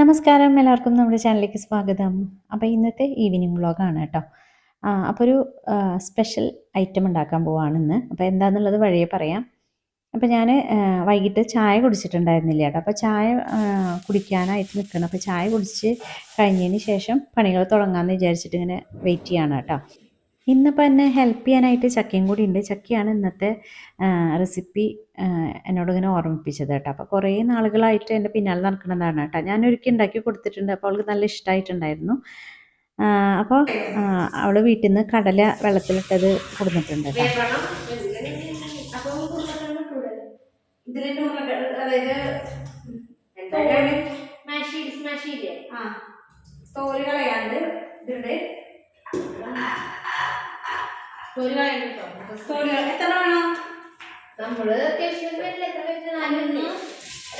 നമസ്കാരം എല്ലാവർക്കും നമ്മുടെ ചാനലിലേക്ക് സ്വാഗതം. അപ്പോൾ ഇന്നത്തെ ഈവനിങ് വ്ളോഗാണ് കേട്ടോ. അപ്പോൾ ഒരു സ്പെഷ്യൽ ഐറ്റം ഉണ്ടാക്കാൻ പോവാണ് ഇന്ന്. അപ്പോൾ എന്താണെന്നുള്ളത് വഴിയെ പറയാം. അപ്പോൾ ഞാൻ വൈകിട്ട് ചായ കുടിച്ചിട്ടുണ്ടായിരുന്നില്ല കേട്ടോ. അപ്പോൾ ചായ കുടിക്കാനായിട്ട് നിൽക്കണം അപ്പോൾ ചായ കുടിച്ച് കഴിഞ്ഞതിന് ശേഷം പണികൾ തുടങ്ങാമെന്ന് വിചാരിച്ചിട്ട് ഇങ്ങനെ വെയിറ്റ് ചെയ്യാണ് കേട്ടോ. ഇന്നിപ്പോൾ എന്നെ ഹെൽപ്പ് ചെയ്യാനായിട്ട് ചക്കയും കൂടി ഉണ്ട്. ചക്കയാണ് ഇന്നത്തെ റെസിപ്പി എന്നോട് ഇങ്ങനെ ഓർമ്മിപ്പിച്ചത് കേട്ടോ. അപ്പോൾ കുറേ നാളുകളായിട്ട് എന്റെ പിന്നാലെ നടക്കുന്നതാണ് കേട്ടോ. ഞാൻ ഒരിക്കൽ ഉണ്ടാക്കി കൊടുത്തിട്ടുണ്ട്. അപ്പോൾ അവൾക്ക് നല്ല ഇഷ്ടമായിട്ടുണ്ടായിരുന്നു അപ്പോൾ അവൾ വീട്ടിൽ നിന്ന് കടല വെള്ളത്തിലിട്ടത് കൊടുത്തിട്ടുണ്ട് തോൽ കളയാണ്ട് ഒരു കളയും കേട്ടോ തോൽ കള- എത്ര വേണം നമ്മൾ അത്യാവശ്യം വരില്ല എത്ര വെച്ച് നാലൊന്ന്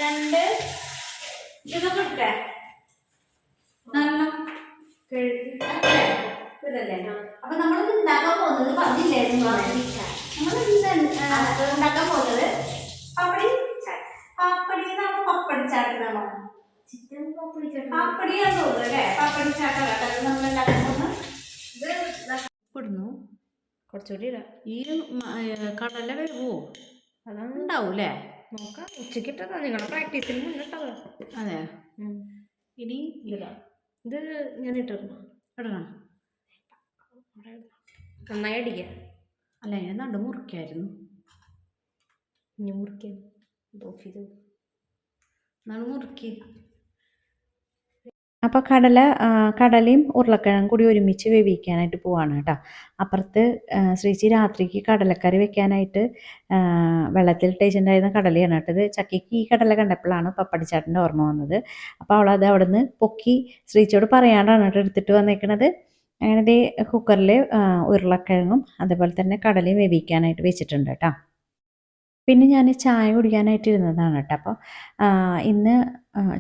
രണ്ട്. ഇതൊക്കെ ഇട്ടേ. നല്ലോണം കഴുകി ഇതല്ലേ? അപ്പൊ നമ്മൾ ഉണ്ടാക്കാൻ പോകുന്നത് പറഞ്ഞില്ലായിരുന്നു നമ്മൾ ഉണ്ടാക്കാൻ പോകുന്നത് പപ്പടി പപ്പടി എന്നാണോ പപ്പടി ചാട്ട് എന്നാണോ? ചിക്കൻ പപ്പടി ചേട്ടാ. പപ്പടിയാന്ന് തോന്നുന്നു അല്ലേ? പപ്പടി ചാട്ടല്ല നമ്മൾ ഉണ്ടാക്കാൻ പോകുന്നത് കുറച്ചുകൂടി ഇടാം. ഈ കടല വേവോ? അതാണ് ഉണ്ടാവൂലേ നോക്കാം. ഉച്ചക്കിട്ടതാ നിങ്ങളുടെ പ്രാക്ടീസിന് മുന്നിട്ടത് അതെ. ഇനി ഇതാ. ഇത് ഞാൻ ഇട്ടിരുന്നു. ഇടണം? നന്നായി അടിക്കുക അല്ല ഞാൻ നടു മുറിക്കായിരുന്നു. ഇനി മുറിക്കാം. ഓഫ് ചെയ്തു നടു മുറുക്കി. അപ്പോൾ കടല കടലയും ഉരുളക്കിഴങ്ങും കൂടി ഒരുമിച്ച് വേവിക്കാനായിട്ട് പോവാണ് കേട്ടോ. അപ്പുറത്ത് ശ്രീച്ചി രാത്രിക്ക് കടലക്കറി വെക്കാനായിട്ട് വെള്ളത്തിൽ ടേച്ചുണ്ടായിരുന്ന കടലയാണ് കേട്ടത്. ചക്കിക്ക് ഈ കടല കണ്ടപ്പോഴാണ് പപ്പടിച്ചാട്ടിന്റെ ഓർമ്മ വന്നത്. അപ്പോൾ അവളത് അവിടെ നിന്ന് പൊക്കി ശ്രീച്ചിയോട് പറയാണ്ടാണ് കേട്ടോ എടുത്തിട്ട് വന്നേക്കണത്. അങ്ങനെ കുക്കറിൽ ഉരുളക്കിഴങ്ങും അതേപോലെ തന്നെ കടലയും വേവിക്കാനായിട്ട് വെച്ചിട്ടുണ്ട് കേട്ടോ. പിന്നെ ഞാൻ ചായ കുടിക്കാനായിട്ട് ഇരുന്നതാണ് കേട്ടോ. അപ്പോൾ ഇന്ന്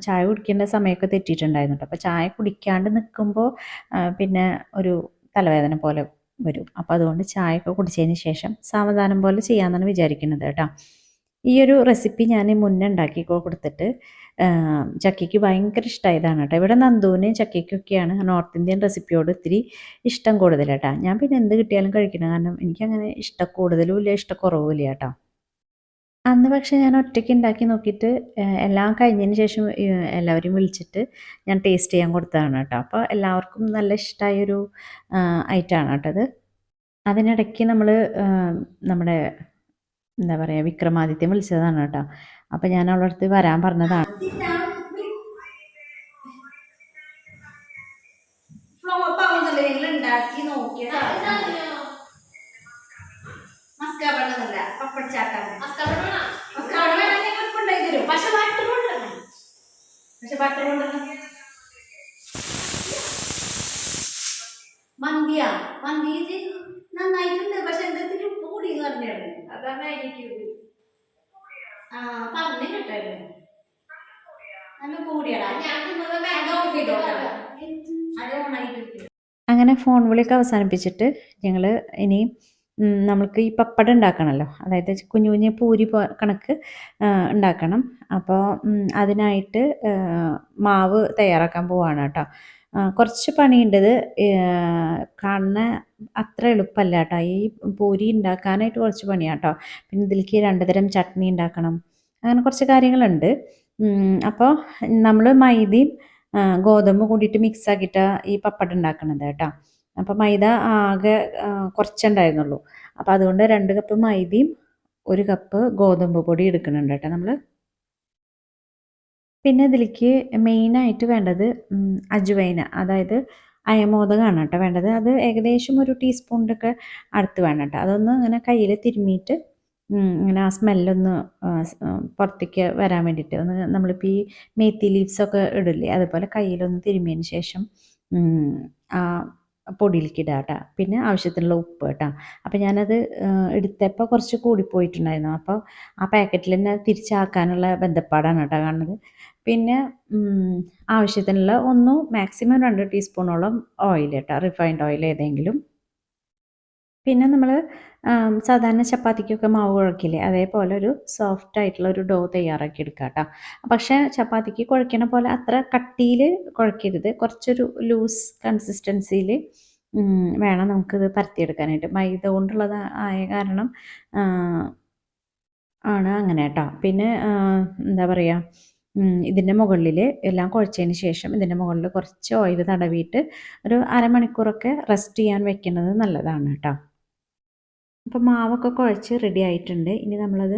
ചായ കുടിക്കേണ്ട സമയമൊക്കെ തെറ്റിയിട്ടുണ്ടായിരുന്നു കേട്ടോ അപ്പോൾ ചായ കുടിക്കാണ്ട് നിൽക്കുമ്പോൾ പിന്നെ ഒരു തലവേദന പോലെ വരും. അപ്പോൾ അതുകൊണ്ട് ചായയൊക്കെ കുടിച്ചതിന് ശേഷം സാവധാനം പോലെ ചെയ്യാമെന്നാണ് വിചാരിക്കുന്നത് കേട്ടോ. ഈ ഒരു റെസിപ്പി ഞാൻ മുന്നേ ഉണ്ടാക്കി കൊടുത്തിട്ട് ചക്കിക്ക് ഭയങ്കര ഇഷ്ടമായതാണ് കേട്ടോ. ഇവിടെ നന്ദുവിന് ചക്കയ്ക്കൊക്കെയാണ് നോർത്ത് ഇന്ത്യൻ റെസിപ്പിയോട് ഇത്തിരി ഇഷ്ടം കൂടുതൽ കേട്ടോ. ഞാൻ പിന്നെ എന്ത് കിട്ടിയാലും കഴിക്കണം. കാരണം എനിക്കങ്ങനെ ഇഷ്ടം കൂടുതലും ഇല്ല ഇഷ്ടക്കുറവും ഇല്ല കേട്ടോ. അന്ന് പക്ഷേ ഞാൻ ഒറ്റയ്ക്ക് ഉണ്ടാക്കി നോക്കിയിട്ട് എല്ലാം കഴിഞ്ഞതിന് ശേഷം എല്ലാവരും എല്ലാവരെയും വിളിച്ചിട്ട് ഞാൻ ടേസ്റ്റ് ചെയ്യാൻ കൊടുത്തതാണ് കേട്ടോ. അപ്പോൾ എല്ലാവർക്കും നല്ല ഇഷ്ടമായൊരു ഐറ്റമാണ് കേട്ടോ അത്. അതിനിടയ്ക്ക് നമ്മൾ നമ്മുടെ എന്താ പറയുക വിക്രമാദിത്യം വിളിച്ചതാണ് കേട്ടോ. അപ്പോൾ ഞാൻ അവളുടെ അടുത്ത് വരാൻ പറഞ്ഞതാണ്. ഉണ്ടാക്കി നോക്കിയ മസ്കാബണ്ണല്ല പപ്പടി ചാട്ടാണ് മസ്കാബണ്ണ വേണമെങ്കിൽ ഞങ്ങൾക്ക് ഉണ്ടാക്കി തരും പക്ഷെ ബട്ടർ കൊണ്ടുവരണം പക്ഷെ ബട്ടർ കൊണ്ടുവരണം മന്തിയാ? മന്തി ഇത് നന്നായിട്ടുണ്ട്. പക്ഷെ എന്തെങ്കിലും ഉപ്പ് കൂടി എന്ന് പറഞ്ഞാണ് അതാണ് ആ പറഞ്ഞു കേട്ടായിരുന്നു. നല്ല കൂടിയാടാ ഞാൻ തിന്നത് ഓഫ് ചെയ്തോട്ടോ അത് ഓണായിട്ട് അങ്ങനെ ഫോൺ വിളിയൊക്കെ അവസാനിപ്പിച്ചിട്ട് ഞങ്ങൾ ഇനി നമ്മൾക്ക് ഈ പപ്പടം ഉണ്ടാക്കണമല്ലോ അതായത് കുഞ്ഞു കുഞ്ഞു പൂരി കണക്ക് ഉണ്ടാക്കണം. അപ്പോൾ അതിനായിട്ട് മാവ് തയ്യാറാക്കാൻ പോവാണ് കേട്ടോ. കുറച്ച് പണിയുണ്ടത് കാണുന്ന അത്ര എളുപ്പമല്ല കേട്ടോ. ഈ പൂരി ഉണ്ടാക്കാനായിട്ട് കുറച്ച് പണിയാണ് കേട്ടോ. പിന്നെ ഇതിലേക്ക് രണ്ട് തരം ചട്നി ഉണ്ടാക്കണം. അങ്ങനെ കുറച്ച് കാര്യങ്ങളുണ്ട്. അപ്പോൾ നമ്മൾ മൈദയും ഗോതമ്പ് കൂടിയിട്ട് മിക്സ് ആക്കിയിട്ടാണ് ഈ പപ്പടം ഉണ്ടാക്കണത് കേട്ടോ. അപ്പോൾ മൈദ ആകെ കുറച്ചുണ്ടായിരുന്നുള്ളൂ. അപ്പോൾ അതുകൊണ്ട് രണ്ട് കപ്പ് മൈദയും ഒരു കപ്പ് ഗോതമ്പ് പൊടി എടുക്കുന്നുണ്ട് കേട്ടോ നമ്മൾ പിന്നെ ഇതിലേക്ക് മെയിനായിട്ട് വേണ്ടത് അജുവൈന അതായത് അയമോദകമാണ് കേട്ടോ വേണ്ടത്. അത് ഏകദേശം ഒരു ടീസ്പൂണിന്റെ ഒക്കെ അടുത്ത് വേണം കേട്ടോ. അതൊന്ന് ഇങ്ങനെ കയ്യിൽ തിരുമ്മിയിട്ട് ഇങ്ങനെ ആ സ്മെല്ലൊന്ന് പുറത്തേക്ക് വരാൻ വേണ്ടിയിട്ട് ഒന്ന് നമ്മളിപ്പോൾ ഈ മേത്തി ലീവ്സൊക്കെ ഇടില്ലേ അതുപോലെ കയ്യിലൊന്ന് തിരുമ്മിയതിന് ശേഷം ആ പൊടിയിലേക്ക് ഇടുക കേട്ടോ പിന്നെ ആവശ്യത്തിനുള്ള ഉപ്പ് കേട്ടോ അപ്പോൾ ഞാനത് എടുത്തപ്പോൾ കുറച്ച് കൂടിപ്പോയിട്ടുണ്ടായിരുന്നു അപ്പോൾ ആ പാക്കറ്റിൽ തന്നെ തിരിച്ചാക്കാനുള്ള ബന്ധപ്പാടാണ് കേട്ടോ കാണുന്നത്. പിന്നെ ആവശ്യത്തിനുള്ള ഒന്ന് മാക്സിമം രണ്ട് ടീസ്പൂണോളം ഓയിൽ കേട്ടോ റിഫൈൻഡ് ഓയിൽ ഏതെങ്കിലും പിന്നെ നമ്മൾ സാധാരണ ചപ്പാത്തിക്കൊക്കെ മാവ് കുഴക്കില്ലേ? അതേപോലെ ഒരു സോഫ്റ്റ് ആയിട്ടുള്ള ഒരു ഡോ തയ്യാറാക്കി എടുക്കുക കേട്ടോ പക്ഷേ ചപ്പാത്തിക്ക് കുഴക്കണ പോലെ അത്ര കട്ടിയിൽ കുഴക്കരുത്. കുറച്ചൊരു ലൂസ് കൺസിസ്റ്റൻസിയിൽ വേണം നമുക്കിത് പരത്തിയെടുക്കാനായിട്ട്. മൈദ കൊണ്ടുള്ളത് ആയ കാരണം ആണ് അങ്ങനെ കേട്ടോ പിന്നെ എന്താ പറയുക ഇതിന്റെ മുകളിൽ എല്ലാം കുഴച്ചതിന് ശേഷം ഇതിന്റെ മുകളിൽ കുറച്ച് ഓയിൽ തടവിയിട്ട് ഒരു അരമണിക്കൂറൊക്കെ റെസ്റ്റ് ചെയ്യാൻ വെക്കുന്നത് നല്ലതാണ് കേട്ടോ അപ്പോൾ മാവൊക്കെ കുഴച്ച് റെഡി ആയിട്ടുണ്ട്. ഇനി നമ്മളത്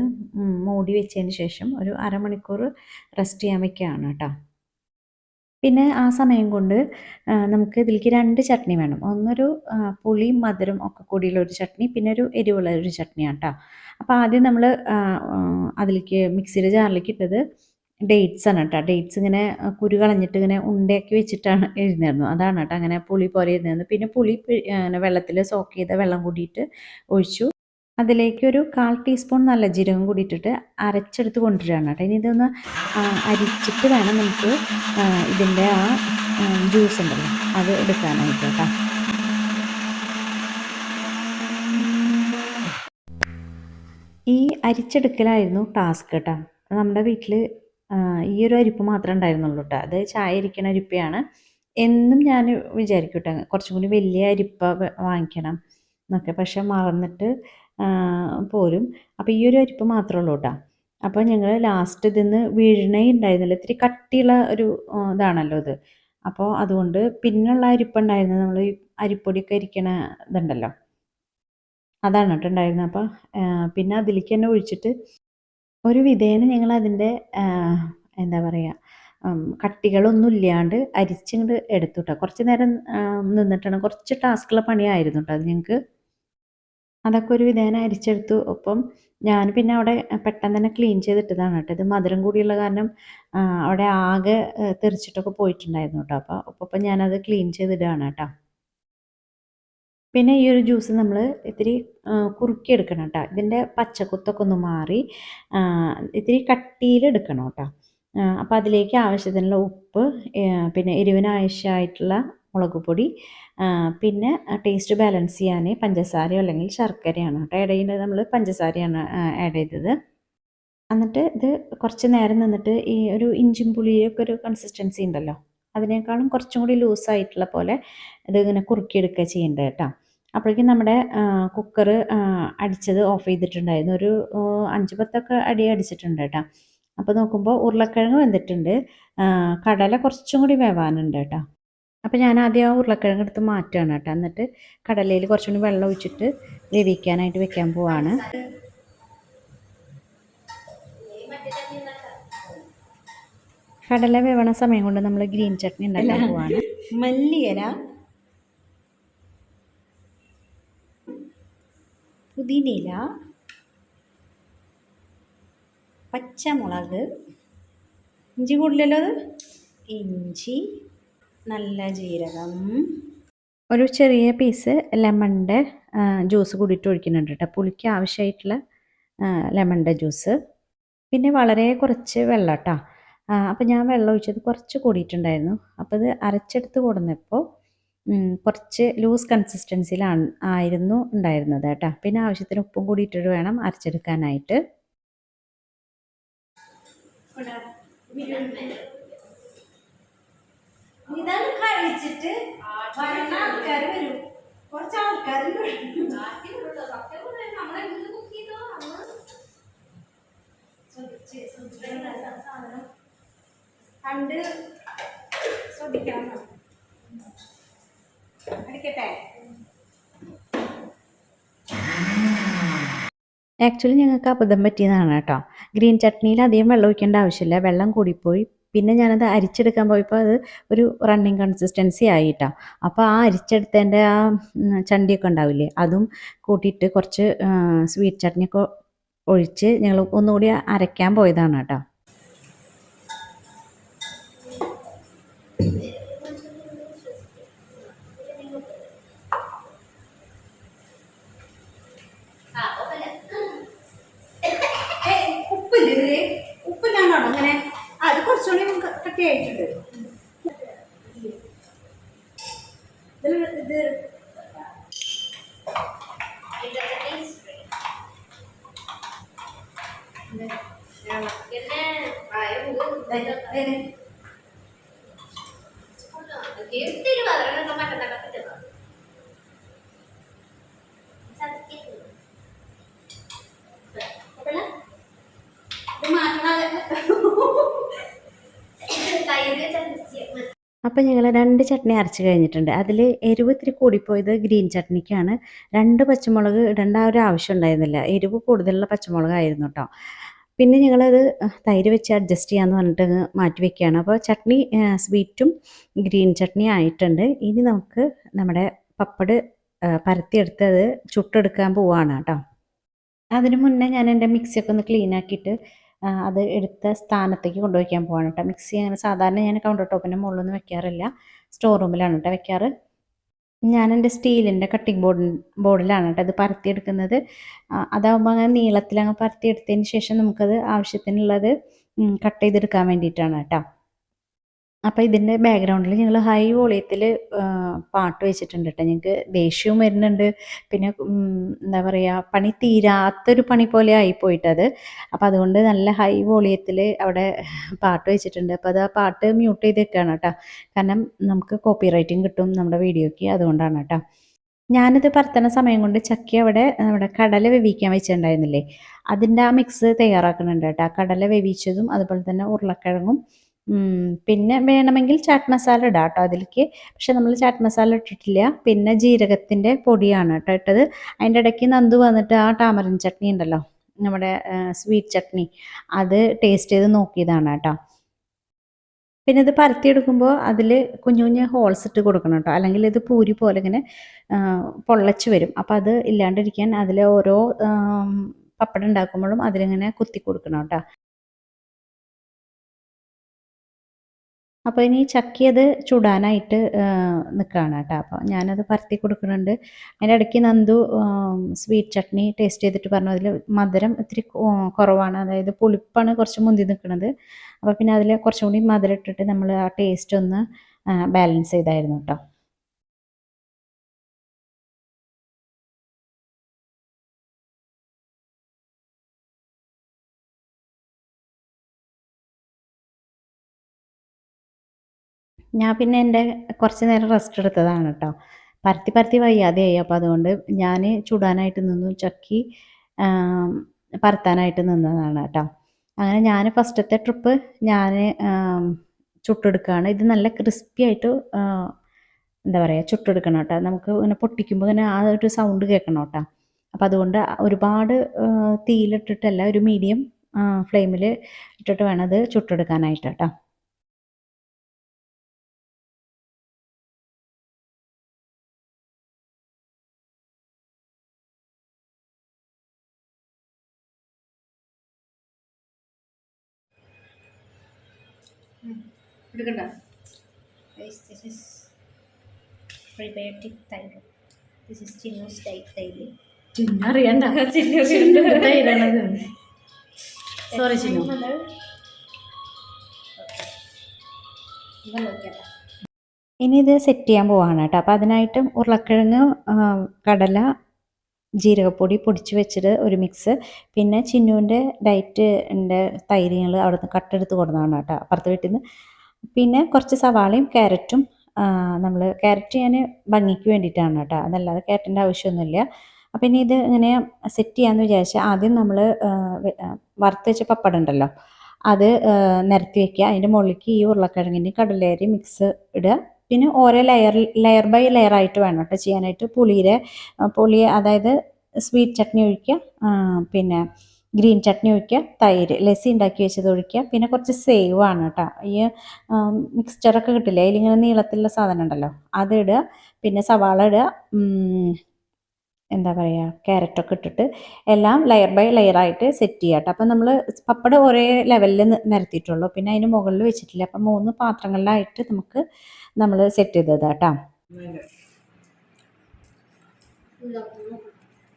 മൂടി വെച്ചതിന് ശേഷം ഒരു അരമണിക്കൂർ റെസ്റ്റ് ചെയ്യാൻ വെക്കുകയാണ് കേട്ടോ. പിന്നെ ആ സമയം കൊണ്ട് നമുക്ക് ഇതിലേക്ക് രണ്ട് ചട്നി വേണം. ഒന്നൊരു പുളി പുളിയും മധുരം ഒക്കെ കൂടിയുള്ള ഒരു ചട്നി പിന്നെ ഒരു എരിവുള്ള ഒരു ചട്നിയാണ് കേട്ടോ. അപ്പോൾ ആദ്യം നമ്മൾ അതിലേക്ക് മിക്സിയുടെ ജാറിലേക്ക് ഇട്ടത് ഡേറ്റ്സ് ആണ് കേട്ടോ ഡേറ്റ്സ് ഇങ്ങനെ കുരു കളഞ്ഞിട്ട് ഇങ്ങനെ ഉണ്ടയാക്കി വെച്ചിട്ടാണ് എഴുന്നേരുന്നത് അതാണ് കേട്ടോ അങ്ങനെ പുളി പോലെ ഇരുന്നിരുന്നത് പിന്നെ പുളി വെള്ളത്തിൽ സോക്ക് ചെയ്ത വെള്ളം കൂടിയിട്ട് ഒഴിച്ചു. അതിലേക്ക് ഒരു കാൽ ടീസ്പൂൺ നല്ല ജീരകം കൂടി ഇട്ടിട്ട് അരച്ചെടുത്ത് കൊണ്ടുവരികയാണ് കേട്ടോ ഇനി ഇതൊന്ന് അരിച്ചിട്ട് വേണം നമുക്ക് ഇതിന്റെ ആ ജ്യൂസ് ഉണ്ടല്ലോ അത് എടുക്കാനായിട്ട് കേട്ടോ ഈ അരിച്ചെടുക്കലായിരുന്നു ടാസ്ക് കേട്ടോ നമ്മുടെ വീട്ടിൽ ഈ ഒരു അരിപ്പ് മാത്രമേ ഉണ്ടായിരുന്നുള്ളൂ കേട്ടോ അത് ചായ ഇരിക്കണ അരിപ്പയാണ്. എന്നും ഞാൻ വിചാരിക്കും കേട്ടോ കുറച്ചും കൂടി വലിയ അരിപ്പ വാങ്ങിക്കണം എന്നൊക്കെ. പക്ഷെ മറന്നിട്ട് പോരും. അപ്പോൾ ഈ ഒരു അരിപ്പ് മാത്രമേ ഉള്ളൂ കേട്ടോ അപ്പോൾ ഞങ്ങൾ ലാസ്റ്റ് ഇതിന്ന് വീഴണേ ഉണ്ടായിരുന്നില്ല. ഇത്തിരി കട്ടിയുള്ള ഒരു ഇതാണല്ലോ ഇത്. അപ്പോൾ അതുകൊണ്ട് പിന്നുള്ള അരിപ്പുണ്ടായിരുന്നത് നമ്മൾ ഈ അരിപ്പൊടിയൊക്കെ ഇരിക്കണ ഇതുണ്ടല്ലോ. അതാണ് കേട്ടോ ഉണ്ടായിരുന്നത്. അപ്പോൾ പിന്നെ അതിലേക്ക് തന്നെ ഒഴിച്ചിട്ട് ഒരു വിധേന ഞങ്ങൾ അതിന്റെ എന്താ പറയുക കട്ടികളൊന്നും ഇല്ലാണ്ട് അരിച്ചിങ്ങോട്ട് എടുത്തു കേട്ടോ കുറച്ച് നേരം നിന്നിട്ടാണ് കുറച്ച് ടാസ്കുള്ള പണിയായിരുന്നു കേട്ടോ അത് ഞങ്ങൾക്ക് അതൊക്കെ ഒരു വിധേന അരിച്ചെടുത്തു. ഒപ്പം ഞാൻ പിന്നെ അവിടെ പെട്ടെന്ന് തന്നെ ക്ലീൻ ചെയ്തിട്ടതാണ് കേട്ടോ. ഇത് മധുരം കൂടിയുള്ള കാരണം അവിടെ ആകെ തെറിച്ചിട്ടൊക്കെ പോയിട്ടുണ്ടായിരുന്നു കേട്ടോ അപ്പോൾ ഒപ്പം ഞാനത് ക്ലീൻ ചെയ്തിടുകയാണ് കേട്ടോ. പിന്നെ ഈ ഒരു ജ്യൂസ് നമ്മൾ ഇത്തിരി കുറുക്കിയെടുക്കണം കേട്ടോ ഇതിന്റെ പച്ചക്കുത്തൊക്കെ ഒന്ന് മാറി ഇത്തിരി കട്ടിയിലെടുക്കണം കേട്ടോ അപ്പോൾ അതിലേക്ക് ആവശ്യത്തിനുള്ള ഉപ്പ് പിന്നെ എരിവിന് ആവശ്യമായിട്ടുള്ള മുളക് പൊടി പിന്നെ ടേസ്റ്റ് ബാലൻസ് ചെയ്യാൻ പഞ്ചസാരയോ അല്ലെങ്കിൽ ശർക്കരയാണ് കേട്ടോ ആഡ് ചെയ്യുന്നത്. നമ്മൾ പഞ്ചസാരയാണ് ആഡ് ചെയ്തത്. എന്നിട്ട് ഇത് കുറച്ച് നേരം നിന്നിട്ട് ഈ ഒരു ഇഞ്ചും പുളിയൊക്കെ ഒരു കൺസിസ്റ്റൻസി ഉണ്ടല്ലോ. അതിനേക്കാളും കുറച്ചും കൂടി ലൂസായിട്ടുള്ള പോലെ ഇത് ഇങ്ങനെ കുറുക്കിയെടുക്കുക ചെയ്യേണ്ടത് കേട്ടോ അപ്പോഴേക്കും നമ്മുടെ കുക്കർ അടിച്ചത് ഓഫ് ചെയ്തിട്ടുണ്ടായിരുന്നു. ഒരു അഞ്ച് പത്തൊക്കെ അടി അടിച്ചിട്ടുണ്ട് കേട്ടോ. അപ്പോൾ നോക്കുമ്പോൾ ഉരുളക്കിഴങ്ങ് വെന്തിട്ടുണ്ട്. കടല കുറച്ചും കൂടി വേവാനുണ്ട് കേട്ടോ. അപ്പോൾ ഞാൻ ആദ്യം ആ ഉരുളക്കിഴങ്ങ് എടുത്ത് മാറ്റുകയാണ് കേട്ടോ. എന്നിട്ട് കടലയിൽ കുറച്ചും കൂടി വെള്ളം ഒഴിച്ചിട്ട് വേവിക്കാനായിട്ട് വെക്കാൻ പോവാണ്. കടല വേവണ സമയം കൊണ്ട് നമ്മൾ ഗ്രീൻ ചട്നി ഉണ്ടാക്കാൻ പോവാണ്. മല്ലിയില പുതിനില പച്ചമുളക് ഇഞ്ചി കൂടുതലല്ലോ അത്? ഇഞ്ചി നല്ല ജീരകം. ഒരു ചെറിയ പീസ് ലെമണിന്റെ ജ്യൂസ് കൂടിയിട്ട് ഒഴിക്കുന്നുണ്ട് കേട്ടോ. പുളിക്ക് ആവശ്യമായിട്ടുള്ള ലെമണിന്റെ ജ്യൂസ് പിന്നെ വളരെ കുറച്ച് വെള്ളം കേട്ടോ. അപ്പോൾ ഞാൻ വെള്ളം ഒഴിച്ചത് കുറച്ച് കൂടിയിട്ടുണ്ടായിരുന്നു. അപ്പോൾ ഇത് അരച്ചെടുത്ത് കൊടുന്നപ്പോൾ കുറച്ച് ലൂസ് കൺസിസ്റ്റൻസിയിലാണ് ആയിരുന്നു ഉണ്ടായിരുന്നത് കേട്ടോ. പിന്നെ ആവശ്യത്തിന് ഉപ്പും കൂടിയിട്ടിട്ട് വേണം അരച്ചെടുക്കാനായിട്ട്. ഇതാണ് കണ്ട് ശ്രദ്ധിക്കണം അടിക്കട്ടെ? ആക്ച്വലി ഞങ്ങൾക്ക് അബദ്ധം പറ്റിയതാണ് കേട്ടോ. ഗ്രീൻ ചട്നിയിൽ അധികം വെള്ളം ഒഴിക്കേണ്ട ആവശ്യമില്ല. വെള്ളം കൂടിപ്പോയി. പിന്നെ ഞാനത് അരിച്ചെടുക്കാൻ പോയപ്പോൾ അത് ഒരു റണ്ണിങ് കൺസിസ്റ്റൻസി ആയിട്ടോ അപ്പോൾ ആ അരിച്ചെടുത്തതിന്റെ ആ ചണ്ടിയൊക്കെ ഉണ്ടാവില്ലേ അതും കൂട്ടിയിട്ട് കുറച്ച് സ്വീറ്റ് ചട്നിയൊക്കെ ഒഴിച്ച് ഞങ്ങൾ ഒന്നുകൂടി അരയ്ക്കാൻ പോയതാണ് കേട്ടോ. കുറച്ചുകൂടി കട്ടിയായിട്ടുണ്ട് ഇതിൽ ഇത് എടുത്തിട്ട് പതിനെണ്ണം മറ്റന്നാ കത്തിട്ടുണ്ടോ സത്യം Ke mana? തൈര് ചന്ദ്ര അപ്പം ഞങ്ങൾ രണ്ട് ചട്നി അരച്ച് കഴിഞ്ഞിട്ടുണ്ട്. അതിൽ എരിവ് ഇത്തിരി കൂടിപ്പോയത് ഗ്രീൻ ചട്നിക്കാണ്. രണ്ട് പച്ചമുളക് ഇടേണ്ട ഒരു ആവശ്യം ഉണ്ടായിരുന്നില്ല. എരിവ് കൂടുതലുള്ള പച്ചമുളകായിരുന്നു കേട്ടോ പിന്നെ ഞങ്ങളത് തൈര് വെച്ച് അഡ്ജസ്റ്റ് ചെയ്യാമെന്ന് പറഞ്ഞിട്ട് മാറ്റി വെക്കുകയാണ്. അപ്പോൾ ചട്നി സ്വീറ്റും ഗ്രീൻ ചട്നി ആയിട്ടുണ്ട്. ഇനി നമുക്ക് നമ്മുടെ പപ്പട് പരത്തിയെടുത്തത് ചുട്ടെടുക്കാൻ പോവാണ് കേട്ടോ അതിനു മുന്നേ ഞാൻ എന്റെ മിക്സിയൊക്കെ ഒന്ന് ക്ലീൻ ആക്കിയിട്ട് അത് എടുത്ത സ്ഥാനത്തേക്ക് കൊണ്ടുവയ്ക്കാൻ പോവാണ് കേട്ടോ മിക്സി അങ്ങനെ സാധാരണ ഞാൻ കൗണ്ടർ ടോപ്പിന്റെ മുകളിലൊന്നും വെക്കാറില്ല. സ്റ്റോർ റൂമിലാണ് കേട്ടോ വെക്കാറ്. ഞാൻ എന്റെ സ്റ്റീലിന്റെ കട്ടിംഗ് ബോർഡ് ബോർഡിലാണ് കേട്ടോ ഇത് പരത്തിയെടുക്കുന്നത്. അതാകുമ്പോൾ അങ്ങനെ നീളത്തിൽ അങ്ങ് പരത്തിയെടുത്തതിന് ശേഷം നമുക്കത് ആവശ്യത്തിനുള്ളത് കട്ട് ചെയ്തെടുക്കാൻ വേണ്ടിയിട്ടാണ് കേട്ടോ അപ്പോൾ ഇതിന്റെ ബാക്ക്ഗ്രൗണ്ടിൽ ഞങ്ങൾ ഹൈ വോളിയത്തിൽ പാട്ട് വെച്ചിട്ടുണ്ട് കേട്ടോ ഞങ്ങൾക്ക് ദേഷ്യവും വരുന്നുണ്ട്. പിന്നെ എന്താ പറയുക പണി തീരാത്തൊരു പണി പോലെ ആയിപ്പോയിട്ടത് അപ്പോൾ അതുകൊണ്ട് നല്ല ഹൈ വോളിയത്തിൽ അവിടെ പാട്ട് വെച്ചിട്ടുണ്ട്. അപ്പോൾ അത് ആ പാട്ട് മ്യൂട്ട് ചെയ്ത് വെക്കുകയാണ് കേട്ടോ കാരണം നമുക്ക് കോപ്പി റൈറ്റിംഗ് കിട്ടും നമ്മുടെ വീഡിയോയ്ക്ക് അതുകൊണ്ടാണ് കേട്ടോ ഞാനിത് പരത്തണ സമയം കൊണ്ട് ചക്കി അവിടെ നമ്മുടെ കടല വേവിക്കാൻ വെച്ചിട്ടുണ്ടായിരുന്നില്ലേ? അതിന്റെ ആ മിക്സ് തയ്യാറാക്കുന്നുണ്ട് കേട്ടോ കടല വേവിച്ചതും അതുപോലെ തന്നെ ഉരുളക്കിഴങ്ങും പിന്നെ വേണമെങ്കിൽ ചാറ്റ് മസാല ഇടാം കേട്ടോ അതിലേക്ക്. പക്ഷെ നമ്മൾ ചാറ്റ് മസാല ഇട്ടിട്ടില്ല. പിന്നെ ജീരകത്തിന്റെ പൊടിയാണ് കേട്ടോ ഇട്ടത്. അതിന്റെ ഇടയ്ക്ക് നന്ദു വന്നിട്ട് ആ ടാമറിൻ ചട്നി ഉണ്ടല്ലോ നമ്മുടെ സ്വീറ്റ് ചട്നി അത് ടേസ്റ്റ് ചെയ്ത് നോക്കിയതാണ് കേട്ടോ. പിന്നെ ഇത് പരത്തിയെടുക്കുമ്പോൾ അതിൽ കുഞ്ഞു കുഞ്ഞു ഹോൾസ് ഇട്ട് കൊടുക്കണം കേട്ടോ. അല്ലെങ്കിൽ ഇത് പൂരി പോലെ ഇങ്ങനെ പൊള്ളച്ച് വരും. അപ്പോൾ അത് ഇല്ലാണ്ടിരിക്കാൻ അതിൽ ഓരോ പപ്പടം ഉണ്ടാക്കുമ്പോഴും അതിലിങ്ങനെ കുത്തി കൊടുക്കണം കേട്ടോ. അപ്പോൾ ഇനി ചക്കി അത് ചുടാനായിട്ട് നിൽക്കുകയാണ് കേട്ടോ. അപ്പോൾ ഞാനത് പരത്തി കൊടുക്കുന്നുണ്ട്. അതിന്റെ ഇടയ്ക്ക് നന്ദു സ്വീറ്റ് ചട്നി ടേസ്റ്റ് ചെയ്തിട്ട് പറഞ്ഞു അതിൽ മധുരം ഇത്തിരി കുറവാണ്. അതായത് പുളിപ്പാണ് കുറച്ച് മുന്തി നിൽക്കുന്നത് അപ്പോൾ പിന്നെ അതിൽ കുറച്ചും കൂടി മധുരം ഇട്ടിട്ട് നമ്മൾ ആ ടേസ്റ്റ് ഒന്ന് ബാലൻസ് ചെയ്തായിരുന്നു കേട്ടോ. ഞാൻ പിന്നെ എന്റെ കുറച്ച് നേരം റെസ്റ്റ് എടുത്തതാണ് കേട്ടോ പരത്തി പരത്തി വയ്യാതെയായി. അപ്പോൾ അതുകൊണ്ട് ഞാൻ ചുടാനായിട്ട് നിന്നു ചക്കി പരത്താനായിട്ട് നിന്നതാണ് കേട്ടോ അങ്ങനെ ഞാൻ ഫസ്റ്റത്തെ ട്രിപ്പ് ഞാൻ ചുട്ടെടുക്കുകയാണ് ഇത് നല്ല ക്രിസ്പി ആയിട്ട് എന്താ പറയുക ചുട്ടെടുക്കണം കേട്ടോ നമുക്ക് ഇങ്ങനെ പൊട്ടിക്കുമ്പോൾ ഇങ്ങനെ ആ ഒരു സൗണ്ട് കേൾക്കണം കേട്ടോ അപ്പോൾ അതുകൊണ്ട് ഒരുപാട് തീയിലിട്ടിട്ടല്ല ഒരു മീഡിയം ഫ്ലെയിമിൽ ഇട്ടിട്ട് വേണം അത് ചുട്ടെടുക്കാനായിട്ട് കേട്ടോ എടുക്കണ്ട. This is prebiotic thyroid this is ചിന്നോസ് type തൈര്. ചിന്ന അറിയണ്ട സോറി ചിന്നു ഇനി ഇത് സെറ്റ് ചെയ്യാൻ പോവാണ് കേട്ടോ. അപ്പോൾ അതിനായിട്ട് ഉരുളക്കിഴങ്ങ് കടല ജീരകപ്പൊടി പൊടിച്ച് വെച്ചിട്ട് ഒരു മിക്സ് പിന്നെ ചിന്നുവിന്റെ ഡയറ്റിന്റെ ഞങ്ങൾ അവിടെ നിന്ന് കട്ടെടുത്ത് കൊടുത്തതാണ് കേട്ടോ. അപ്പുറത്ത് വീട്ടിൽ നിന്ന് പിന്നെ കുറച്ച് സവാളയും ക്യാരറ്റും നമ്മൾ ക്യാരറ്റ് ഞാൻ ഭംഗിക്ക് വേണ്ടിയിട്ടാണ് കേട്ടോ. അതല്ലാതെ ക്യാരറ്റിന്റെ ആവശ്യമൊന്നുമില്ല. അപ്പം ഇനി ഇത് ഇങ്ങനെ സെറ്റ് ചെയ്യാമെന്ന് വിചാരിച്ചാൽ ആദ്യം നമ്മൾ വറുത്ത് വെച്ച പപ്പടം ഉണ്ടല്ലോ അത് നിരത്തി വെക്കുക. അതിന്റെ മുകളിലേക്ക് ഈ ഉരുളക്കിഴങ്ങിന്റെ കടലേരി മിക്സ് ഇടുക. പിന്നെ ഓരോ ലെയർ ലെയർ ബൈ ലെയർ ആയിട്ട് വേണം കേട്ടോ ചെയ്യാനായിട്ട്. പുളിയിലെ പുളിയെ പുളി അതായത് സ്വീറ്റ് ചട്നി ഒഴിക്കുക. പിന്നെ ഗ്രീൻ ചട്നി ഒഴിക്കുക തൈര് ലസ്സി ഉണ്ടാക്കി വെച്ചത് ഒഴിക്കുക. പിന്നെ കുറച്ച് സേവ് ആണ് കേട്ടോ. ഈ മിക്സ്ചറൊക്കെ കിട്ടില്ലേ? അതിലിങ്ങനെ നീളത്തിലുള്ള സാധനം ഉണ്ടല്ലോ. അത് പിന്നെ സവാള ഇടുക. എന്താ പറയുക ക്യാരറ്റൊക്കെ ഇട്ടിട്ട് എല്ലാം ലെയർ ബൈ ലെയർ ആയിട്ട് സെറ്റ് ചെയ്യുക കേട്ടോ. അപ്പം നമ്മൾ പപ്പട ഒരേ ലെവലിൽ നിരത്തിയിട്ടുള്ളൂ. പിന്നെ അതിന് മുകളിൽ വെച്ചിട്ടില്ല. അപ്പം മൂന്ന് പാത്രങ്ങളിലായിട്ട് നമുക്ക് നമ്മൾ സെറ്റ് ചെയ്തത് കേട്ടോ.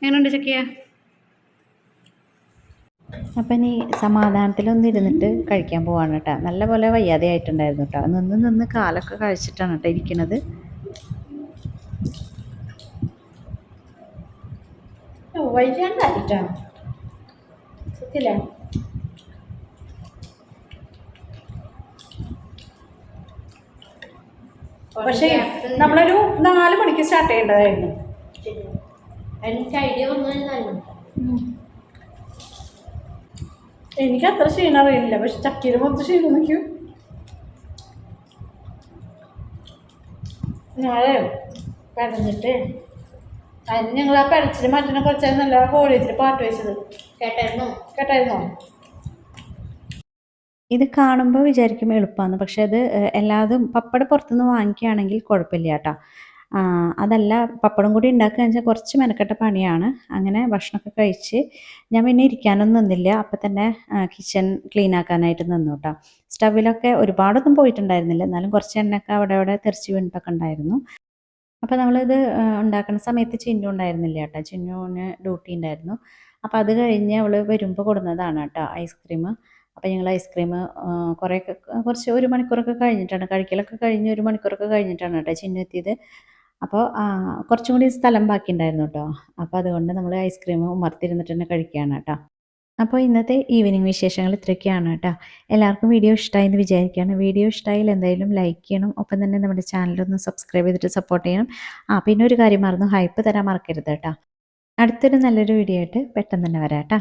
എങ്ങനെയുണ്ട് ചക്കിയ? അപ്പം ഇനി സമാധാനത്തിലൊന്ന് ഇരുന്നിട്ട് കഴിക്കാൻ പോവാണ് കേട്ടോ. നല്ല പോലെ വയ്യാതെ ആയിട്ടുണ്ടായിരുന്നു കേട്ടോ. നിന്ന് നിന്ന് കാലൊക്കെ കഴിച്ചിട്ടാണ് കേട്ടോ ഇരിക്കണത്. പക്ഷേ നമ്മളൊരു നാല് മണിക്ക് സ്റ്റാർട്ട് ചെയ്യേണ്ടതായിരുന്നു. എനിക്ക് ഐഡിയ വന്നു എനിക്ക് അത്ര ക്ഷീണം അറിയില്ല പക്ഷെ ചക്കയിൽ മൊത്തം ക്ഷീണം നിൽക്കും ഞങ്ങളെ പറഞ്ഞിട്ട് അതിന് ഞങ്ങൾ ആ പരച്ചിൽ മാറ്റുന്ന കുറച്ചായിരുന്നു നല്ല കോളേജിൽ പാട്ട് വെച്ചത്. കേട്ടായിരുന്നു? കേട്ടായിരുന്നോ? ഇത് കാണുമ്പോൾ വിചാരിക്കുമ്പോൾ എളുപ്പമാണ് പക്ഷെ അത് എല്ലാതും പപ്പട പുറത്തുനിന്ന് വാങ്ങിക്കുകയാണെങ്കിൽ കുഴപ്പമില്ല കേട്ടോ. അതല്ല പപ്പടം കൂടി ഉണ്ടാക്കുക വെച്ചാൽ കുറച്ച് മെനക്കെട്ട പണിയാണ്. അങ്ങനെ ഭക്ഷണമൊക്കെ കഴിച്ച് ഞാൻ പിന്നെ ഇരിക്കാനൊന്നും നിന്നില്ല. അപ്പം തന്നെ കിച്ചൺ ക്ലീൻ ആക്കാനായിട്ട് നിന്നു കേട്ടോ സ്റ്റവിലൊക്കെ ഒരുപാടൊന്നും പോയിട്ടുണ്ടായിരുന്നില്ല. എന്നാലും കുറച്ച് എണ്ണയൊക്കെ അവിടെ അവിടെ തെറിച്ച് വീണിട്ടൊക്കെ ഉണ്ടായിരുന്നു. അപ്പോൾ നമ്മളിത് ഉണ്ടാക്കുന്ന സമയത്ത് ചിന്നു ഉണ്ടായിരുന്നില്ല കേട്ടോ ചിന്നുവിന് ഡ്യൂട്ടി ഉണ്ടായിരുന്നു. അപ്പോൾ അത് കഴിഞ്ഞ് അവൾ വരുമ്പോൾ കൊടുന്നതാണ് കേട്ടോ ഐസ്ക്രീം അപ്പോൾ ഞങ്ങൾ ഐസ്ക്രീം കുറേ കുറച്ച് ഒരു മണിക്കൂറൊക്കെ കഴിഞ്ഞിട്ടാണ്. കഴിക്കലൊക്കെ കഴിഞ്ഞ് ഒരു മണിക്കൂറൊക്കെ കഴിഞ്ഞിട്ടാണ് കേട്ടോ ചിന്നു എത്തിയത്. അപ്പോൾ കുറച്ചും കൂടി സ്ഥലം ബാക്കി ഉണ്ടായിരുന്നു കേട്ടോ അപ്പോൾ അതുകൊണ്ട് നമ്മൾ ഐസ്ക്രീം ഉമർത്തിരുന്നിട്ട് തന്നെ കഴിക്കുകയാണ് കേട്ടോ അപ്പോൾ ഇന്നത്തെ ഈവനിങ് വിശേഷങ്ങൾ ഇത്രയൊക്കെയാണ് കേട്ടോ എല്ലാവർക്കും വീഡിയോ ഇഷ്ടമായി എന്ന് വിചാരിക്കുകയാണ്. വീഡിയോ ഇഷ്ടമായാൽ എന്തായാലും ലൈക്ക് ചെയ്യണം. ഒപ്പം തന്നെ നമ്മുടെ ചാനലൊന്ന് സബ്സ്ക്രൈബ് ചെയ്തിട്ട് സപ്പോർട്ട് ചെയ്യണം. ആ പിന്നെ ഒരു കാര്യം മറന്നു ഹൈപ്പ് തരാൻ മറക്കരുത് കേട്ടോ അടുത്തൊരു നല്ലൊരു വീഡിയോ ആയിട്ട് പെട്ടെന്ന് തന്നെ വരാം കേട്ടോ